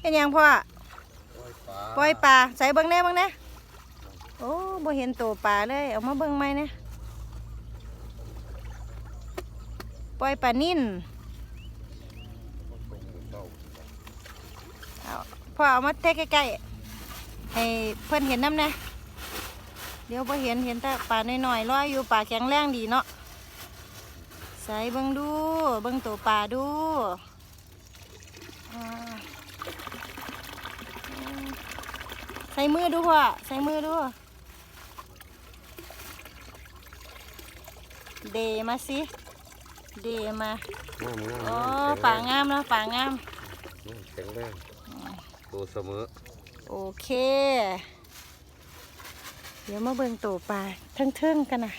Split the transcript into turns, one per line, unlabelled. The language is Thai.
เป็นยังพ่อ
ปล่อยปลา
ปล่อยปลาใส่เบิ้งแน่เบิ้งแน่โอ้บ่เห็นตัวปลาเลยเอามาเบิ้งไหมเนี่ยปล่อยปลานิ่นเอาพ่อเอามาเทใกล้ๆให้เพื่อนเห็นน้ำนะเดี๋ยวพอเห็นเห็นแต่ปลาหน่อยๆลอยอยู่ปลาแข็งแรงดีเนาะใส่เบิ้งดูเบิ้งตัวปลาดูอ่า ส่มือดูพ่อใส่มือดูเดมาสิเดมา
งามงาม
โอ้
งาม
ป่างามแล้วป่างาม
แข็งแรงตัวเสมอ
โอเค เดี๋ยวมาเบิ่งตัวปลาเทิงๆกันนะ